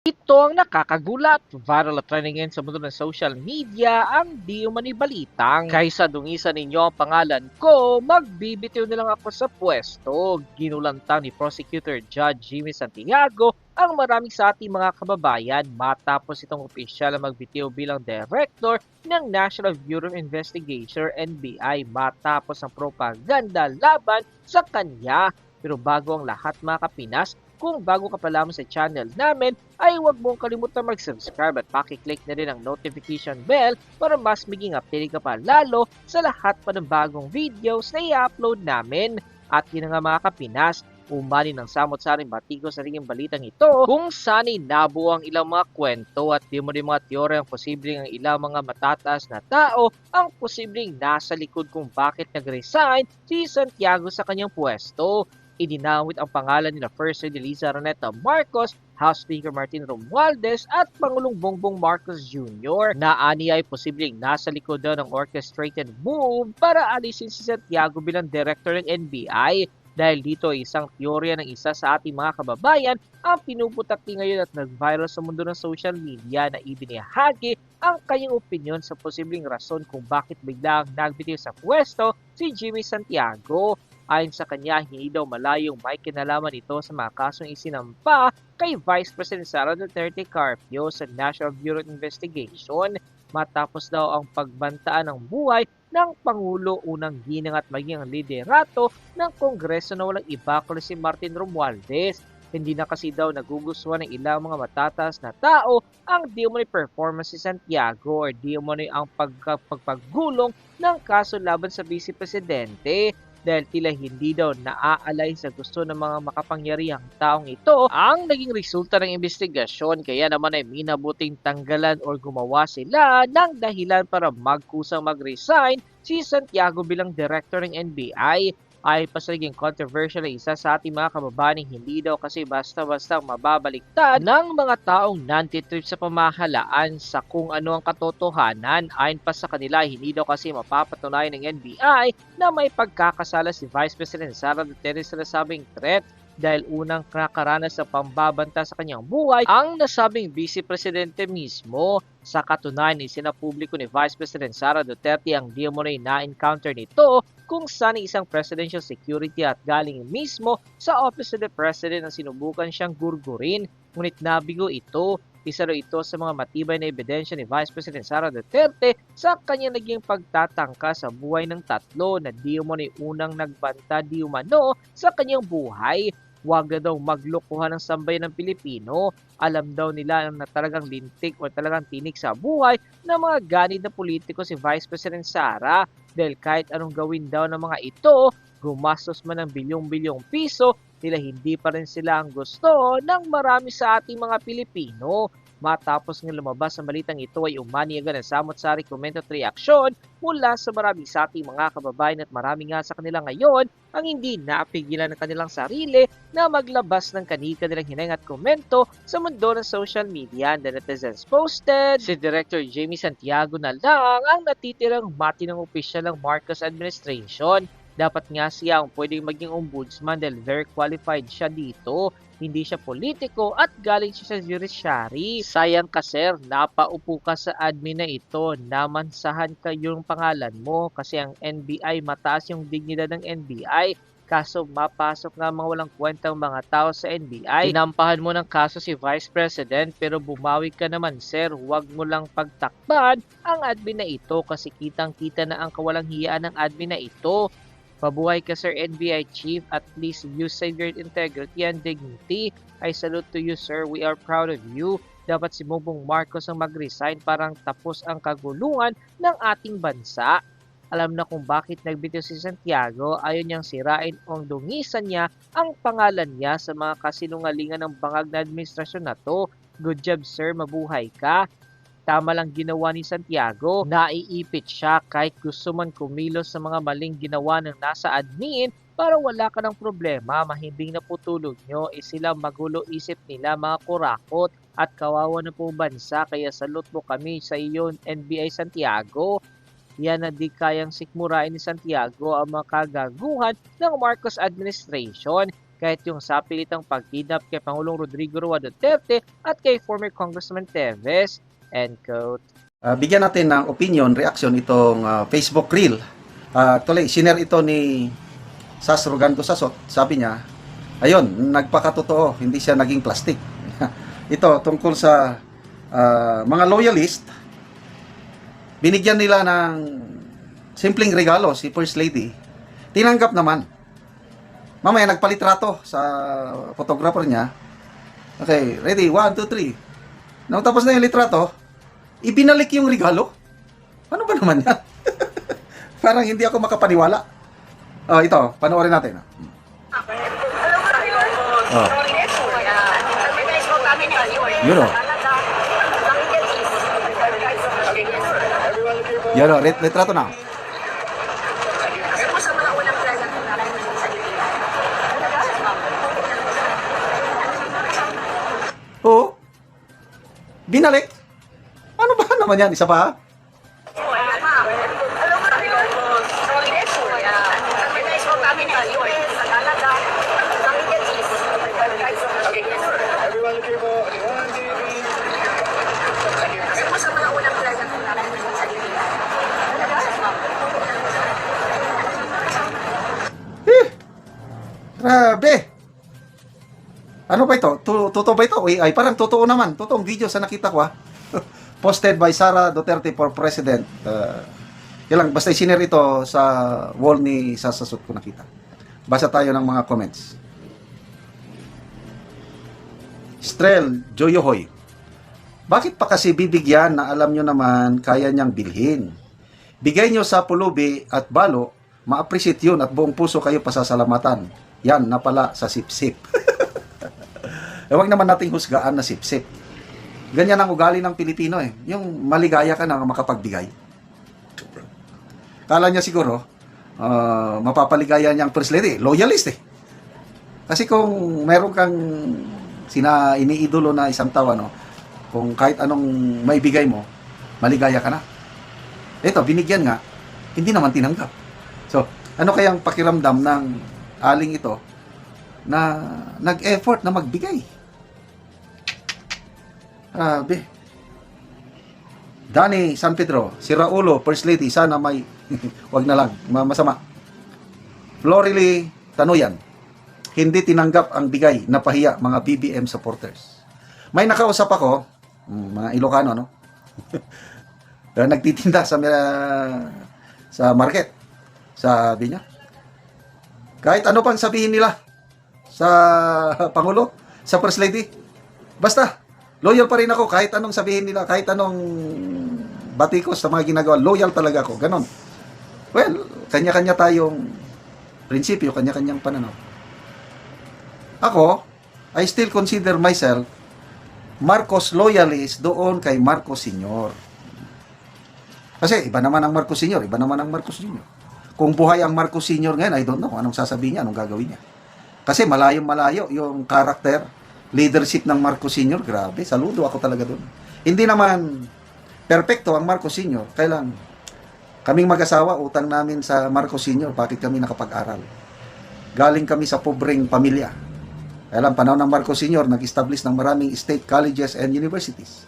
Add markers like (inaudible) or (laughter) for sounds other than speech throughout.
Ito ang nakakagulat. Viral at trending ngayon sa mundo ng social media ang di umani balitang. Kaysa dungisan ninyo ang pangalan ko, magbibitiw na lang ako sa pwesto. Ginulantang ni Prosecutor Judge Jimmy Santiago ang marami sa ating mga kababayan matapos itong opisyal na magbitiw bilang director ng National Bureau of Investigation NBI matapos ang propaganda laban sa kanya. Pero bago ang lahat mga kapinas, kung bago ka pa lamang sa channel namin, ay huwag mong kalimutan mag-subscribe at pakiclick na rin ang notification bell para mas maging updated ka pa lalo sa lahat pa ng bagong videos na i-upload namin. At yun nga mga kapinas, umani ng samot-saring batigo sa ringing balitang ito kung saan nabuo ang ilang mga kwento at di mo rin mga teorya ang posibleng ang ilang mga matataas na tao ang posibleng nasa likod kung bakit nag-resign si Santiago sa kanyang pwesto idinawit ang pangalan nila First Lady Liza Roneta Marcos, House Speaker Martin Romualdez at Pangulong Bongbong Marcos Jr. na ani ay posibleng nasa likod daw ng orchestrated move para alisin si Santiago bilang director ng NBI dahil dito ay isang teorya ng isa sa ating mga kababayan ang pinuputakti ngayon at nag-viral sa mundo ng social media na ibinahagi ang kanyang opinion sa posibleng rason kung bakit biglang nagbitiw sa pwesto si Jimmy Santiago. Ayon sa kanya, hindi daw malayong may kinalaman ito sa mga kasong isinampa kay Vice President Sara Duterte Carpio sa National Bureau of Investigation matapos daw ang pagbantaan ng buhay ng Pangulo unang ginang at maging liderato ng Kongreso na walang iba kundi si Martin Romualdez. Hindi na kasi daw nagugustuhan ng ilang mga matataas na tao ang di performance si Santiago or di ang pagpagpagulong ng kaso laban sa Vice Presidente dahil tila hindi daw naaalay sa gusto ng mga makapangyarihang taong ito ang naging resulta ng investigasyon. Kaya naman ay minabuting tanggalan o gumawa sila ng dahilan para magkusang mag-resign si Santiago bilang director ng NBI ay pasalaging controversial na isa sa ating mga kababayan hindi daw kasi basta-basta mababaliktad ng mga taong nantitrip sa pamahalaan sa kung ano ang katotohanan. Ayon pa sa kanila, hindi daw kasi mapapatunayan ng NBI na may pagkakasala si Vice President Sara Duterte sa nasabing threat dahil unang nakaranas sa pambabanta sa kanyang buhay ang nasabing Vice Presidente mismo. Sa katunayan, isinapubliko ni Vice President Sara Duterte ang di mo na-encounter nito kung saan isang presidential security at galing mismo sa Office of the President na sinubukan siyang gurgurin. Ngunit nabigo ito isa raw ito sa mga matibay na ebidensya ni Vice President Sara Duterte sa kanya naging pagtatangka sa buhay ng tatlo na di umano unang nagbanta di umano sa kanyang buhay. Huwag daw maglokohan ng sambayan ng Pilipino. Alam daw nila na talagang lintik o talagang tinik sa buhay ng mga ganid na politiko si Vice President Sara dahil kahit anong gawin daw ng mga ito, gumastos man ng bilyong-bilyong piso, nila hindi pa rin sila ang gusto ng marami sa ating mga Pilipino. Matapos ng lumabas ang balitang ito ay umani agad ang samot-sari comment at reaksyon mula sa marami sa ating mga kababayan at marami nga sa kanila ngayon ang hindi napigilan ng kanilang sarili na maglabas ng kanika nilang hineng at komento sa mundo ng social media. The netizens posted, si Director Jamie Santiago na lang ang natitirang mati ng opisyal ng Marcos administration dapat nga siya ang pwedeng maging ombudsman dahil very qualified siya dito. Hindi siya politiko at galing siya sa judiciary. Sayang ka sir, napaupo ka sa admin na ito. Namansahan ka yung pangalan mo kasi ang NBI mataas yung dignidad ng NBI. Kaso mapasok nga mga walang kwentang mga tao sa NBI. Tinampahan mo ng kaso si Vice President pero bumawi ka naman sir. Huwag mo lang pagtakpan ang admin na ito kasi kitang kita na ang kawalang hiyaan ng admin na ito. Mabuhay ka Sir NBI Chief, at least you save your integrity and dignity. I salute to you sir, we are proud of you. Dapat si Bongbong Marcos ang mag-resign parang tapos ang kagulungan ng ating bansa. Alam na kung bakit nagbitiw si Santiago, ayon niyang sirain o dungisan niya ang pangalan niya sa mga kasinungalingan ng bangag na administrasyon na to. Good job sir, mabuhay ka. Tama lang ginawa ni Santiago, naiipit siya kahit gusto man kumilos sa mga maling ginawa ng nasa admin para wala ka ng problema, mahimbing na putulog nyo, eh sila magulo isip nila mga kurakot at kawawa na po bansa kaya salute mo kami sa iyo NBI Santiago. Yan na di kayang sikmurain ni Santiago ang mga kagaguhan ng Marcos administration kahit yung sapilitang pagkidnap kay Pangulong Rodrigo Roa Duterte at kay former Congressman Teves. End quote. Ah, bigyan natin ng opinion, reaction itong ah, Facebook Reel. Uh, actually, sinare ito ni Sas Roganto Sasot. Sabi niya, ayun, nagpakatotoo, hindi siya naging plastic. (laughs) ito, tungkol sa ah, mga loyalist, binigyan nila ng simpleng regalo si First Lady. Tinanggap naman. Mamaya, nagpalitrato sa photographer niya. Okay, ready? One, two, three. Nung tapos na yung litrato, ibinalik yung regalo. Ano ba naman yan? (laughs) Parang hindi ako makapaniwala. Oh, ito, panoorin natin. Oh. Yun o. Yan o, ret- litrato na. Oo. Binalik. Naman yan? Isa pa? Eh, grabe. Ano ba ito? Totoo ba ito? Uy, Ay, parang totoo naman. Totoong video sa nakita ko ha. (laughs) Posted by Sara Duterte for President. Uh, yan lang, basta isinare ito sa wall ni Sasasut ko nakita. Basa tayo ng mga comments. Strel Joyohoy. Bakit pa kasi bibigyan na alam nyo naman kaya niyang bilhin? Bigay nyo sa pulubi at balo, ma-appreciate yun at buong puso kayo pasasalamatan. Yan na pala sa sip-sip. (laughs) wag naman nating husgaan na sip-sip. Ganyan ang ugali ng Pilipino eh. Yung maligaya ka na makapagbigay. Kala niya siguro, ah, mapapaligaya niya ang first lady. Loyalist eh. Kasi kung meron kang sina iniidolo na isang tao, ano, kung kahit anong maibigay mo, maligaya ka na. Ito, binigyan nga, hindi naman tinanggap. So, ano kayang pakiramdam ng aling ito na nag-effort na magbigay? Grabe. Dani San Pedro, si Raulo, First Lady, sana may, (laughs) wag na lang, ma- masama. Florily Tanuyan, hindi tinanggap ang bigay na pahiya mga BBM supporters. May nakausap ako, mm, mga Ilocano, no? (laughs) na nagtitinda sa uh, sa market. Sabi niya. Kahit ano pang sabihin nila sa (laughs) Pangulo, sa First Lady, basta, loyal pa rin ako kahit anong sabihin nila, kahit anong batikos sa mga ginagawa, loyal talaga ako. Ganon. Well, kanya-kanya tayong prinsipyo, kanya-kanyang pananaw. Ako, I still consider myself Marcos loyalist doon kay Marcos Senior. Kasi iba naman ang Marcos Senior, iba naman ang Marcos Junior. Kung buhay ang Marcos Senior ngayon, I don't know anong sasabihin niya, anong gagawin niya. Kasi malayong malayo yung character, leadership ng Marcos Senior, grabe, saludo ako talaga doon. Hindi naman perfecto ang Marcos Senior, kailan kaming mag-asawa, utang namin sa Marcos Senior, bakit kami nakapag-aral? Galing kami sa pobreng pamilya. Alam, panahon ng Marcos Senior, nag-establish ng maraming state colleges and universities.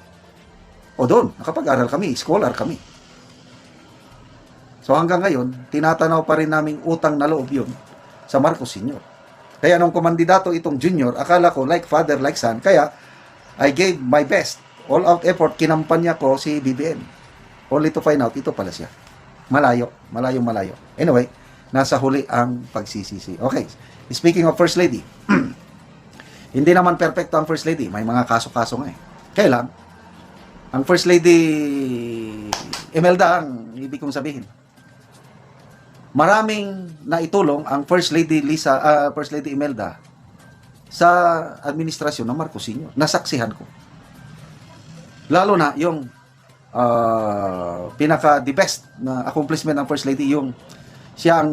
O doon, nakapag-aral kami, scholar kami. So hanggang ngayon, tinatanaw pa rin naming utang na loob yun sa Marcos Senior. Kaya nung kumandidato itong junior, akala ko like father, like son. Kaya, I gave my best. All out effort, kinampanya ko si BBM. Only to find out, ito pala siya. Malayo, malayo, malayo. Anyway, nasa huli ang pagsisisi. Okay, speaking of First Lady, (clears throat) hindi naman perfecto ang First Lady. May mga kaso-kaso nga eh. Kaya lang, ang First Lady Imelda ang ibig kong sabihin. Maraming naitulong ang First Lady Lisa, ah, First Lady Imelda sa administrasyon ng Marcos Sr. Nasaksihan ko. Lalo na yung ah, pinaka the best na accomplishment ng First Lady yung siyang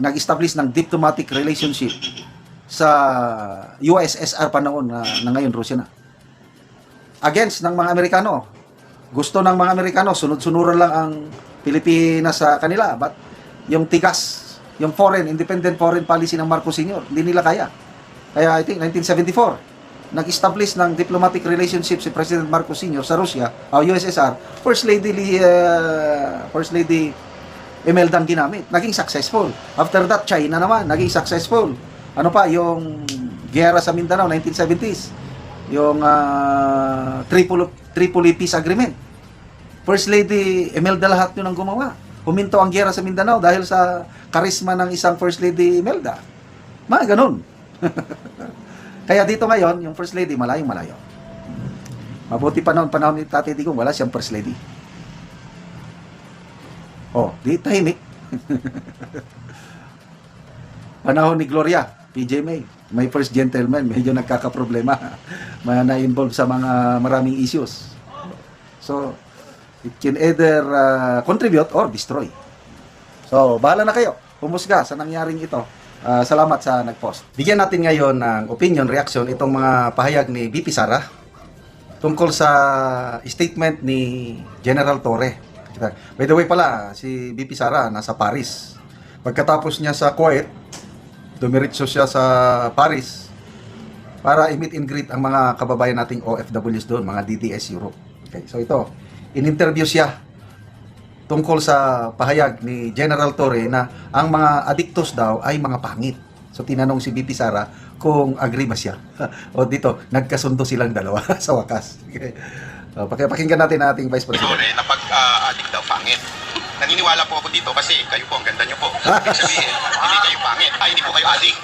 nag-establish ng diplomatic relationship sa USSR pa noon na, na ngayon Russia na. Against ng mga Amerikano. Gusto ng mga Amerikano, sunod-sunuran lang ang Pilipinas sa kanila. But yung tigas, yung foreign, independent foreign policy ng Marcos Sr., hindi nila kaya. Kaya I think 1974, nag-establish ng diplomatic relationship si President Marcos Sr. sa Russia, o USSR, First Lady uh, First Lady Imelda ginamit. Naging successful. After that, China naman, naging successful. Ano pa, yung giyera sa Mindanao, 1970s. Yung ah, Tripoli, Tripoli Peace Agreement. First Lady Imelda lahat yun ang gumawa. Huminto ang giyera sa Mindanao dahil sa karisma ng isang First Lady Imelda. Mga ganun. (laughs) Kaya dito ngayon, yung First Lady, malayong malayo. Mabuti pa noon, panahon ni Tatay Digong, wala siyang First Lady. Oh, di tahimik. (laughs) panahon ni Gloria, PJ May, may first gentleman, medyo nagkakaproblema. (laughs) May na-involve sa mga maraming issues. So, it can either uh, contribute or destroy. So, bahala na kayo. Humusga sa nangyaring ito. Ah, salamat sa nag-post. Bigyan natin ngayon ng opinion, reaction itong mga pahayag ni BP Sara tungkol sa statement ni General Torre. By the way pala, si BP Sara nasa Paris. Pagkatapos niya sa Kuwait, dumiretso siya sa Paris para i-meet and greet ang mga kababayan nating OFWs doon, mga DDS Europe. Okay, so ito, in-interview siya tungkol sa pahayag ni General Torre na ang mga adiktos daw ay mga pangit. So tinanong si BP Sara kung agree ba siya. (laughs) o dito, nagkasundo silang dalawa (laughs) sa wakas. Okay. Uh, pakinggan natin ang ating Vice President. Torre na pag-addict daw pangit. Naniniwala po ako dito kasi kayo po, ang ganda nyo po. (laughs) Ibig sabihin, hindi kayo pangit. Ay, hindi po kayo addict.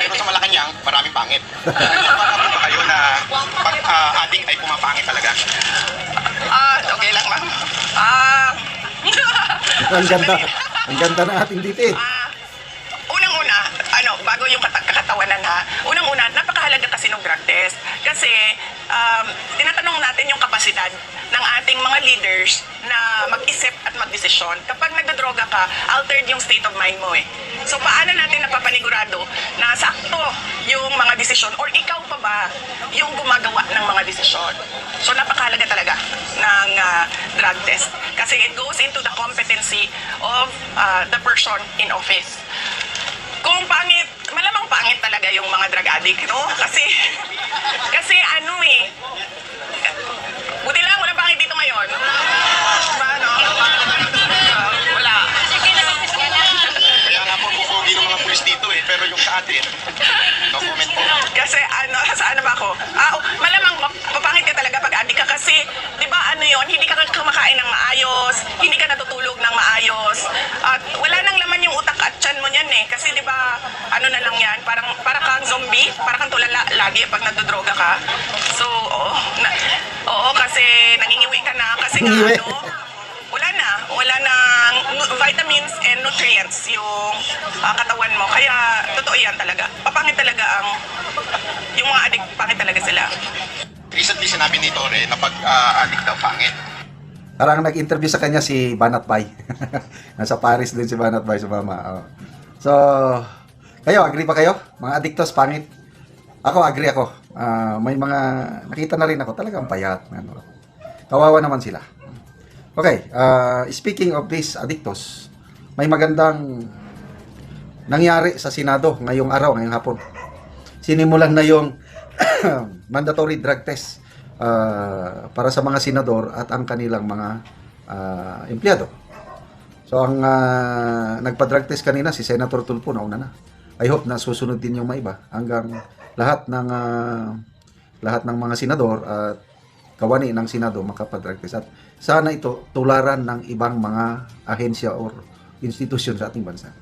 Pero sa Malacanang, maraming pangit. Naniniwala po ba kayo na pag-addict ay pumapangit talaga? Ah, okay lang ma'am. Ah, ang ganda. Ang ganda ng ating DP. ah, unang-una, ano, bago yung kata- kakatawanan ha, unang-una, napakahalaga kasi ng drug test. Kasi, um, tinatanong natin yung kapasidad ng ating mga leaders na mag-isip at magdesisyon. Kapag nagdodroga ka, altered yung state of mind mo eh. So, paano natin napapanigurado na sakto yung mga desisyon or ikaw pa ba yung gumagawa ng mga desisyon? So, napakahalaga talaga ng ah, drug test. Kasi it goes into the competency of ah, the person in office. Kung malamang pangit talaga yung mga drug addict, no? Kasi, kasi ano eh, buti lang, walang pangit dito ngayon. Diba, no? Wala. Kaya nga po, pupugi ng mga pulis dito eh. Pero yung sa atin, no comment po. Kasi ano, (laughs) sa ano ba ako? Ah, oh, malamang map- mapangit ka talaga pag addict ka kasi, di ba ano yon hindi ka kumakain ng maayos, hindi ka natutulog ng maayos, at wala nang laman yung utak at tiyan mo niyan eh. Kasi di ba, ano na lang yan, parang, parang kang zombie, parang kang tulala lagi pag nagdodroga ka. So, oo, na, oo kasi nangingiwi ka na, kasi nga Nangingiwi. ano, wala na, wala nang vitamins and nutrients yung ah, katawan mo. Kaya, totoo yan talaga. Papangit talaga ang, yung mga addict, pangit talaga sila. Recently sinabi ni Torre na pag-addict daw pangit. Parang nag-interview sa kanya si Banat Pai. (laughs) Nasa Paris din si Banat Pai sa mama. Oh. So, kayo, agree ba kayo? Mga adiktos, pangit. Ako, agree ako. Ah, may mga, nakita na rin ako, talagang payat. Ano. Kawawa naman sila. Okay, ah, speaking of these adiktos, may magandang nangyari sa Senado ngayong araw, ngayong hapon. Sinimulan na yung (coughs) mandatory drug test ah, para sa mga senador at ang kanilang mga ah, empleyado. So ang ah, nagpa-drug test kanina si Senator Tulfo nauna na. I hope na susunod din yung mga iba hanggang lahat ng ah, lahat ng mga senador at kawani ng Senado makapag-drug test at sana ito tularan ng ibang mga ahensya or institusyon sa ating bansa.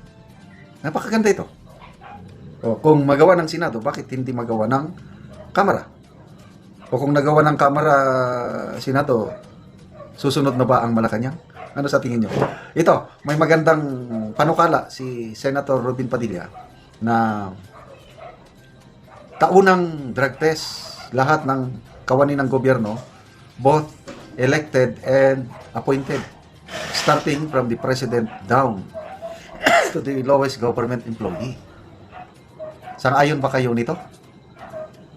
Napakaganda ito. O, kung magawa ng Senado, bakit hindi magawa ng Kamara? O kung nagawa ng Kamara, Senado, susunod na ba ang Malacanang? Ano sa tingin nyo? Ito, may magandang panukala si Senator Robin Padilla na taunang drug test lahat ng kawani ng gobyerno, both elected and appointed, starting from the president down to the lowest government employee. Sang-ayon ba kayo nito?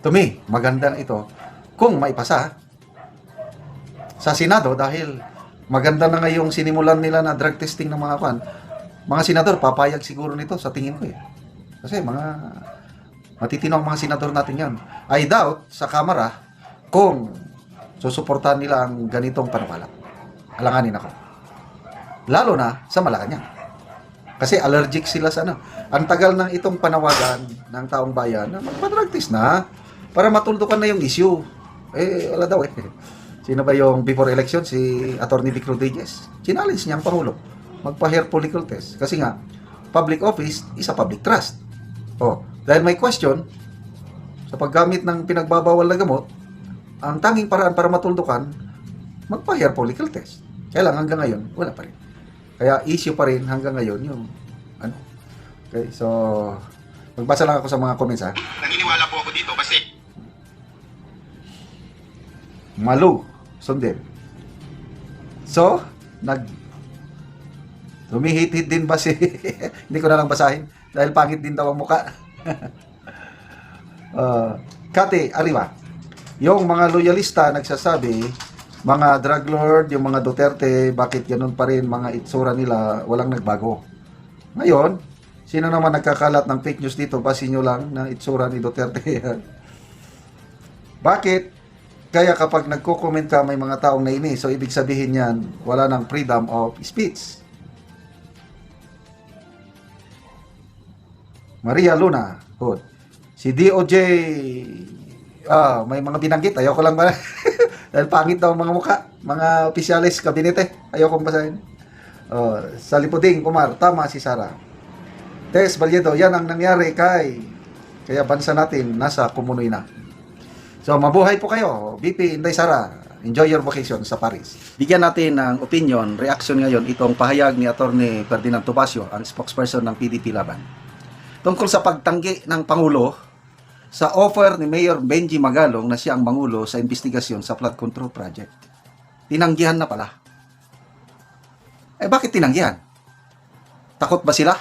To me, magandang ito kung maipasa sa Senado dahil maganda na ngayong sinimulan nila na drug testing ng mga kwan. Mga senador, papayag siguro nito sa tingin ko eh. Kasi mga Matitino ang mga senador natin yan. I doubt sa Kamara kung susuportahan nila ang ganitong panukala. Alanganin ako. Lalo na sa Malacanang. Kasi allergic sila sa ano. Ang tagal ng itong panawagan ng taong bayan na magpa-drug test na para matuldukan na yung issue. Eh, wala daw eh. (laughs) Sino ba yung before election? Si Attorney Vic Rodriguez. Challenge niya ang Pangulo. Magpa-hair follicle test. Kasi nga, public office is a public trust. Oh, dahil may question, sa paggamit ng pinagbabawal na gamot, ang tanging paraan para matuldukan, magpa-hair follicle test. Kaya lang hanggang ngayon, wala pa rin. Kaya issue pa rin hanggang ngayon yung ano. Okay, so magbasa lang ako sa mga comments ha. Naniniwala po ako dito kasi Malu, sundin. So, nag Lumihit-hit din ba si (laughs) hindi ko na lang basahin dahil pangit din daw ang muka. (laughs) uh, Kate, Arriba. Yung mga loyalista nagsasabi, mga drug lord, yung mga Duterte, bakit ganun pa rin mga itsura nila, walang nagbago. Ngayon, sino naman nagkakalat ng fake news dito? Basin nyo lang na itsura ni Duterte. (laughs) bakit? Kaya kapag nagko-comment ka, may mga taong nainis. So, ibig sabihin yan, wala ng freedom of speech. Maria Luna, good. Si DOJ, ah, may mga binanggit. Ayoko lang ba? (laughs) Dahil pangit daw mga mukha. Mga opisyalis, kabinete. Ayoko basahin. Oh, sa Lipuding, Kumar, tama si Sara. Tess Valledo, yan ang nangyari kay kaya bansa natin nasa kumunoy na. So, mabuhay po kayo. BP Inday Sara, enjoy your vacation sa Paris. Bigyan natin ng opinion, reaction ngayon itong pahayag ni Attorney Ferdinand Topacio, ang spokesperson ng PDP Laban. Tungkol sa pagtanggi ng Pangulo sa offer ni Mayor Benji Magalong na siya ang mangulo sa investigasyon sa flood control project. Tinanggihan na pala. Eh bakit tinanggihan? Takot ba sila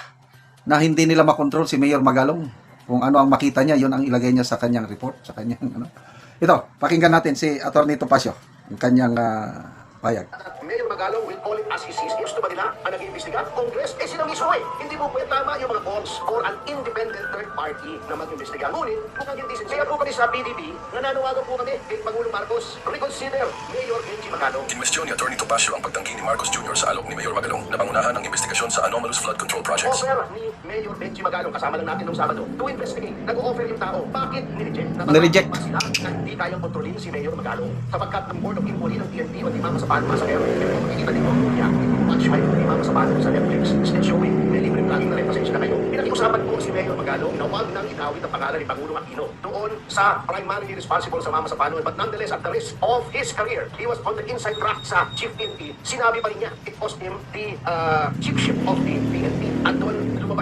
na hindi nila makontrol si Mayor Magalong? Kung ano ang makita niya, yun ang ilagay niya sa kanyang report, sa kanyang ano. Ito, pakinggan natin si Attorney Topacio, ang kanyang ah, payag. Mayor Magalong will call it as he sees. Gusto ba nila ang nag-iimbestiga? Congress, eh sila mismo eh. Hindi po pwede tama yung mga calls for an independent third party na mag-imbestiga. Ngunit, mukhang hindi sincere. Kaya po kami sa PDP, nananawagan po kami kay Pangulong Marcos, reconsider Mayor Benji Magalong. Kinwestiyon ni Atty. Topacio ang pagtanggi ni Marcos Jr. sa alok ni Mayor Magalong na pangunahan ng investigasyon sa anomalous flood control projects. Offer ni Mayor Benji Magalong, kasama lang natin nung Sabado, to investigate. Nag-o-offer yung tao. Bakit nireject? Nireject. Ba sila na hindi kayang kontrolin si Mayor Magalong sapagkat ang Board of Inquiry ng PNP o di mama sa paano sa kung makikita ninyo, yeah, watch my di mama sa Netflix. Still showing, may libreng vlogging na rin. Pasensya na kayo. Pinakiusapan po si Mayor Magalong na huwag nang itawid ang pangalan ni Pangulong Aquino doon sa primarily responsible sa mama sa paano. But nonetheless, at the risk of his career, he was on the inside track sa Chief PNP. Sinabi pa rin niya, it cost him the uh, chiefship of the PNP. At doon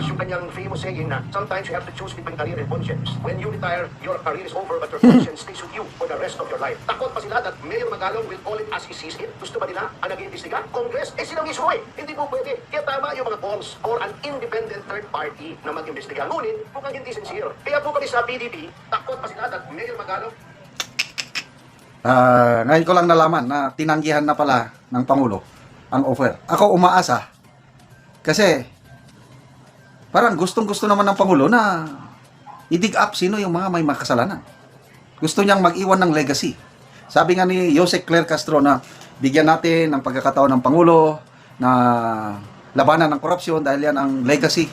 lumabas yung kanyang famous saying na sometimes you have to choose between career and conscience. When you retire, your career is over but your conscience stays with you for the rest of your life. Takot pa sila that Mayor Magalong will call it as he sees it. Gusto ba nila ang nag-iimbestiga? Congress, eh sila mismo eh. Hindi po pwede. Kaya tama yung mga calls for an independent third party na mag-imbestiga. Ngunit, mukhang hindi sincere. Kaya po kami sa PDP, takot pa sila that Mayor Magalong Ah, ngayon ko lang nalaman na tinanggihan na pala ng Pangulo ang offer. Ako umaasa kasi parang gustong-gusto naman ng Pangulo na i-dig up sino yung mga may makasalanan. Gusto niyang mag-iwan ng legacy. Sabi nga ni Jose Claire Castro na bigyan natin ng pagkakataon ng Pangulo na labanan ng korupsyon dahil yan ang legacy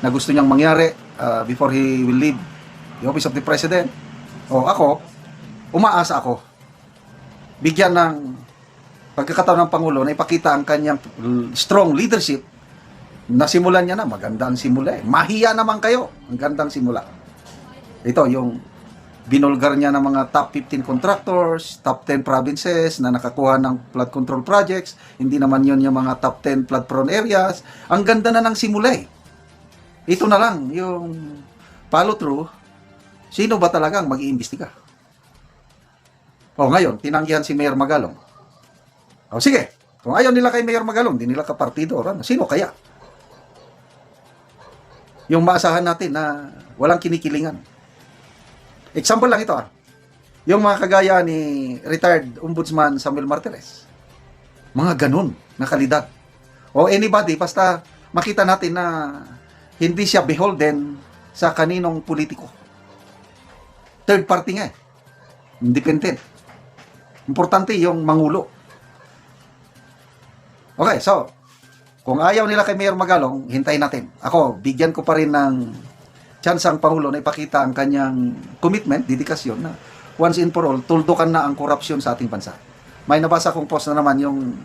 na gusto niyang mangyari ah, before he will leave the office of the president. O ako, umaasa ako bigyan ng pagkakataon ng Pangulo na ipakita ang kanyang strong leadership na simulan niya na. Maganda ang simula eh. Mahiya naman kayo. Ang gandang simula. Ito, yung binulgar niya ng mga top 15 contractors, top 10 provinces na nakakuha ng flood control projects. Hindi naman yun yung mga top 10 flood prone areas. Ang ganda na ng simula eh. Ito na lang, yung follow through, sino ba talagang mag-iimbestiga? O ngayon, tinanggihan si Mayor Magalong. O sige, kung ayaw nila kay Mayor Magalong, di nila kapartido, or sino kaya? Yung maasahan natin na walang kinikilingan. Example lang ito ah. Yung mga kagaya ni retired Ombudsman Samuel Martires. Mga ganun na kalidad. O anybody, basta makita natin na hindi siya beholden sa kaninong politiko. Third party nga eh. Independent. Importante yung mangulo. Okay, so, kung ayaw nila kay Mayor Magalong, hintayin natin. Ako, bigyan ko pa rin ng chance ang Pangulo na ipakita ang kanyang commitment, dedikasyon na once and for all, tuldukan na ang korupsyon sa ating bansa. May nabasa kong post na naman yung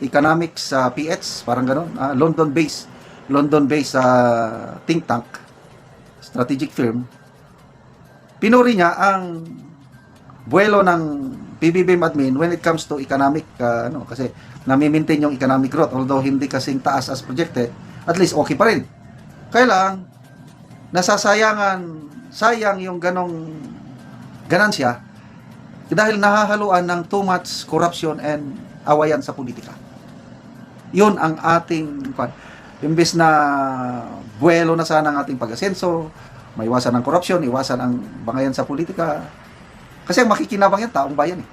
economics sa PH, parang ganun, ah, London-based, London-based ah, think tank, strategic firm. Pinuri niya ang buwelo ng PBBM admin when it comes to economic ah, ano kasi nami-maintain yung economic growth although hindi kasing taas as projected at least okay pa rin kaya lang nasasayangan sayang yung ganong ganansya dahil nahahaluan ng too much corruption and awayan sa politika yun ang ating imbes na buwelo na sana ang ating pag-asenso maiwasan ang korupsyon, iwasan ang bangayan sa politika. Kasi ang makikinabang yan, taong bayan eh.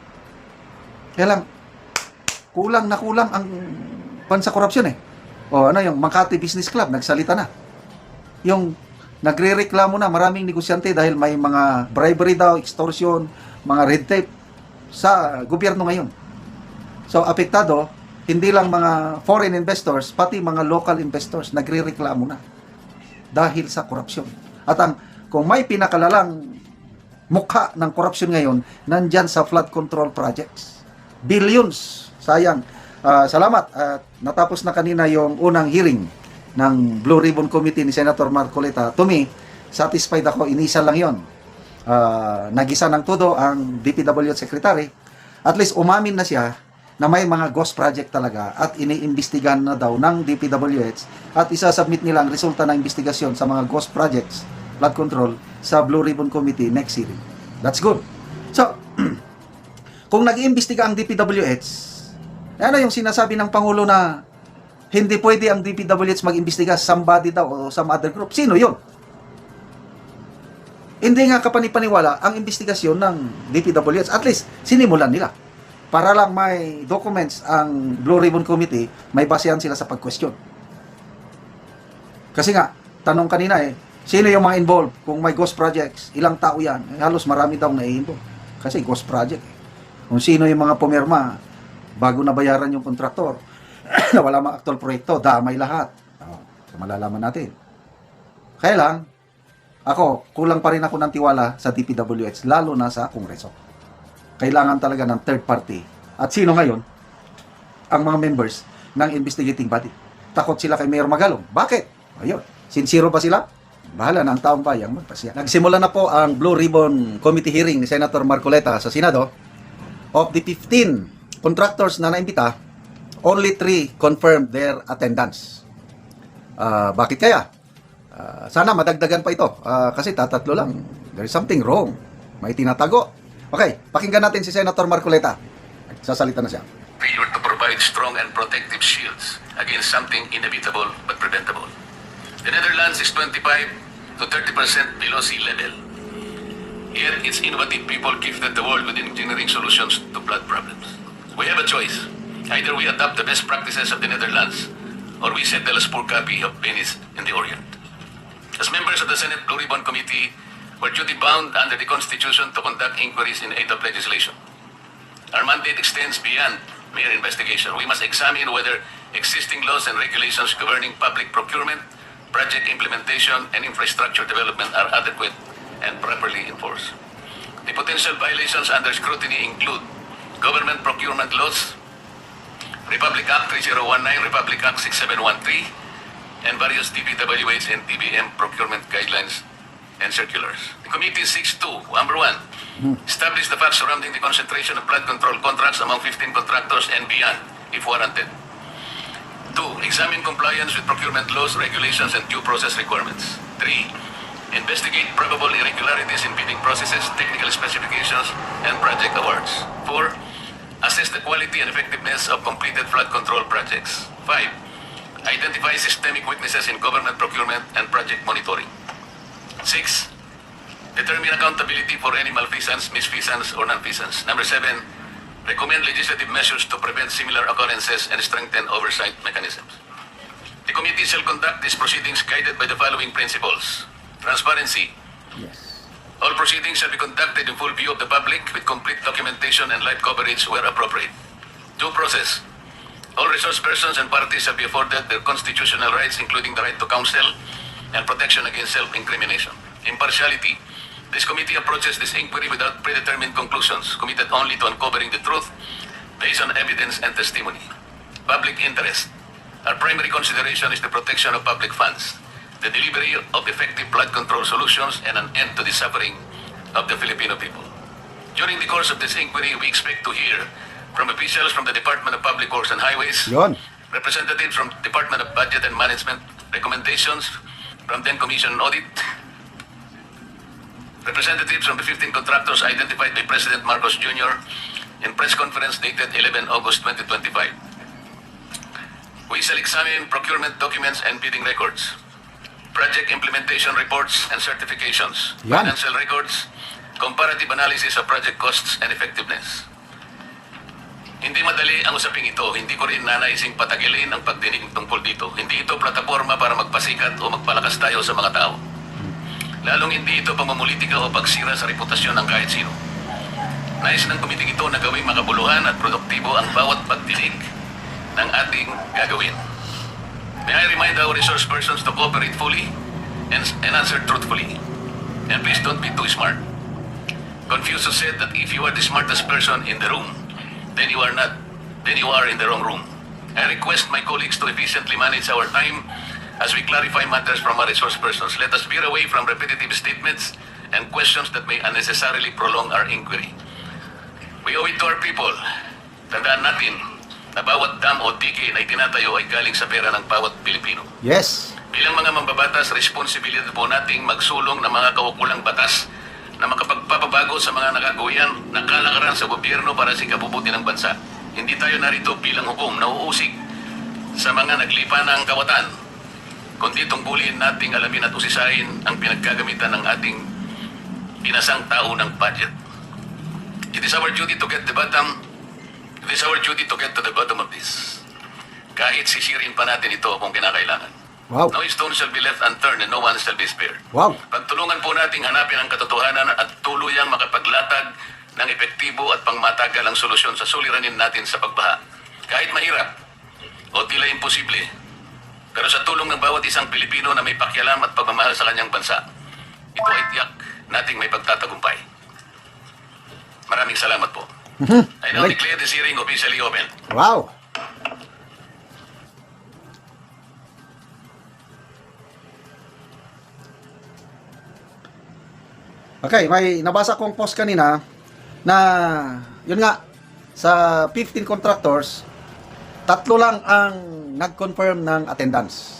Kaya lang, kulang na kulang ang pan sa korupsyon eh. O ano yung Makati Business Club, nagsalita na. Yung nagre-reklamo na maraming negosyante dahil may mga bribery daw, extortion, mga red tape sa gobyerno ngayon. So, apektado, hindi lang mga foreign investors, pati mga local investors, nagre-reklamo na dahil sa korupsyon. At ang kung may pinakalalang mukha ng korupsyon ngayon, nandyan sa flood control projects. Billions. Sayang. Ah, salamat. At natapos na kanina yung unang hearing ng Blue Ribbon Committee ni Senator Marcoleta. To me, satisfied ako. Inisa lang yon. Ah, nagisa ng todo ang DPWH Secretary. At least umamin na siya na may mga ghost project talaga at iniimbestigahan na daw ng DPWH at isasubmit nila ang resulta ng investigasyon sa mga ghost projects, flood control, sa Blue Ribbon Committee next hearing. That's good. So, (clears throat) kung nag-iimbestiga ang DPWH, ano yung sinasabi ng Pangulo na hindi pwede ang DPWH mag-imbestiga somebody daw o some other group. Sino yon? Hindi nga kapanipaniwala ang investigasyon ng DPWH. At least, sinimulan nila. Para lang may documents ang Blue Ribbon Committee, may basehan sila sa pag-question. Kasi nga, tanong kanina eh, sino yung mga involved? Kung may ghost projects, ilang tao yan? Eh, halos marami daw na involved Kasi ghost project. eh. Kung sino yung mga pumirma, bago nabayaran yung kontraktor, na (clears throat) wala mga actual proyekto, damay lahat. Oh, so malalaman natin. Kaya lang, ako, kulang pa rin ako ng tiwala sa DPWH, lalo na sa Kongreso. Kailangan talaga ng third party. At sino ngayon? Ang mga members ng investigating body. Takot sila kay Mayor Magalong. Bakit? Ayun. Sincero ba sila? Bahala na ang taong bayang magpasya. Nagsimula na po ang Blue Ribbon Committee hearing ni Senator Marcoleta sa Senado. Of the 15 contractors na naimbita, only 3 confirmed their attendance. Ah, bakit kaya? Ah, sana madagdagan pa ito Ah, kasi tatatlo lang. There is something wrong. May tinatago. Okay, pakinggan natin si Senator Marcoleta. Sasalita na siya. Failure to provide strong and protective shields against something inevitable but preventable. The Netherlands is 25 to 30% below sea level. Yet its innovative people gifted the world with engineering solutions to flood problems. We have a choice. Either we adopt the best practices of the Netherlands or we settle a poor copy of Venice in the Orient. As members of the Senate Blue Ribbon Committee, we're duty bound under the Constitution to conduct inquiries in aid of legislation. Our mandate extends beyond mere investigation. We must examine whether existing laws and regulations governing public procurement, project implementation, and infrastructure development are adequate and properly enforced. The potential violations under scrutiny include government procurement laws, Republic Act 3019, Republic Act 6713, and various DPWH and TBM procurement guidelines and circulars. The committee seeks to, number one, hmm. establish the facts surrounding the concentration of flood control contracts among 15 contractors and beyond, if warranted. Two, examine compliance with procurement laws, regulations, and due process requirements. Three, investigate probable irregularities in bidding processes, technical specifications, and project awards. Four, assess the quality and effectiveness of completed flood control projects. Five, identify systemic weaknesses in government procurement and project monitoring. Six, determine accountability for any malfeasance, misfeasance, or nonfeasance. Number seven, recommend legislative measures to prevent similar occurrences and strengthen oversight mechanisms. The committee shall conduct these proceedings guided by the following principles. Transparency, Yes. All proceedings shall be conducted in full view of the public with complete documentation and live coverage where appropriate. Due process. All resource persons and parties shall be afforded their constitutional rights, including the right to counsel and protection against self-incrimination. Impartiality. This committee approaches this inquiry without predetermined conclusions, committed only to uncovering the truth based on evidence and testimony. Public interest. Our primary consideration is the protection of public funds, the delivery of effective flood control solutions, and an end to the suffering of the Filipino people. During the course of this inquiry, we expect to hear from officials from the Department of Public Works and Highways, Yon. representatives from Department of Budget and Management, recommendations from then Commission on Audit, representatives from the 15 contractors identified by President Marcos Jr. in press conference dated 11 August 2025. We shall examine procurement documents and bidding records, project implementation reports and certifications, Yan. financial records, comparative analysis of project costs and effectiveness. Hindi madali ang usaping ito. Hindi ko rin nanaising patagilin ang pagdinig tungkol dito. Hindi ito plataforma para magpasikat o magpalakas tayo sa mga tao. Lalong hindi ito pamumulitika o pagsira sa reputasyon ng kahit sino. Nais ng komiting ito na gawing makabuluhan at produktibo ang bawat pagdinig ng ating gagawin. May I remind our resource persons to cooperate fully and, and answer truthfully. And please don't be too smart. Confucius said that if you are the smartest person in the room, then you are not, then you are in the wrong room. I request my colleagues to efficiently manage our time as we clarify matters from our resource persons. Let us veer away from repetitive statements and questions that may unnecessarily prolong our inquiry. We owe it to our people. Tandaan natin na bawat dam o dike na itinatayo ay galing sa pera ng bawat Pilipino. Yes. Bilang mga mambabatas, responsibilidad po nating magsulong ng mga kaukulang batas na makapagpapabago sa mga nakagawian na kalakaran sa gobyerno para sa ikabubuti ng bansa. Hindi tayo narito bilang hukom na uusig sa mga naglipa ng kawatan, kundi tungkulin nating alamin at usisahin ang pinaggagamitan ng ating pinasang tao ng budget. It is our duty to get the bottom, it is our duty to get to the bottom of this. Kahit sisirin pa natin ito kung kinakailangan. Wow. No stone shall be left unturned and no one shall be spared. Wow. Pagtulungan po nating hanapin ang katotohanan at tuluyang makapaglatag ng epektibo at pangmatagal ang solusyon sa suliranin natin sa pagbaha. Kahit mahirap o tila imposible, pero sa tulong ng bawat isang Pilipino na may pakialam at pagmamahal sa kanyang bansa, ito ay tiyak nating may pagtatagumpay. Maraming salamat po. I now Right. declare this hearing officially open. Wow. Okay, may nabasa kong post kanina na yun nga sa 15 contractors tatlo lang ang nag-confirm ng attendance.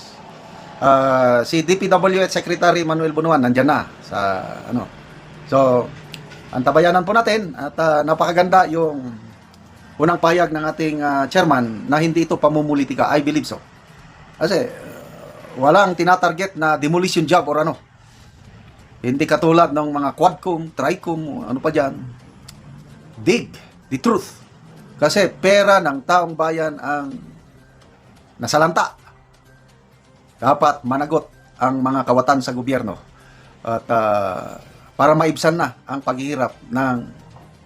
Ah, si DPWH Secretary Manuel Bunuan nandiyan na sa ano. So, antabayanan po natin at ah, napakaganda yung unang pahayag ng ating ah, chairman na hindi ito pamumulitika. I believe so. Kasi uh, walang tinatarget na demolition job or ano. Hindi katulad ng mga quadcom, tricom, ano pa dyan. Dig the truth. Kasi pera ng taong bayan ang nasalanta. Dapat managot ang mga kawatan sa gobyerno. At ah, para maibsan na ang paghihirap ng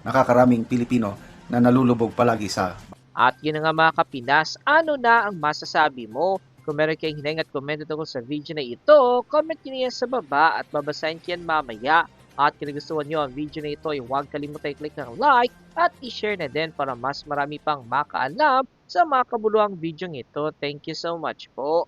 nakakaraming Pilipino na nalulubog palagi sa At yun nga mga kapinas, ano na ang masasabi mo? Kung meron kayong hinang at comment tungkol sa video na ito, comment nyo yan sa baba at babasahin ko yan mamaya. At kung nagustuhan nyo ang video na ito, ay huwag kalimutan i-click ng like at i-share na din para mas marami pang makaalam sa mga kabuluhang video ito. Thank you so much po.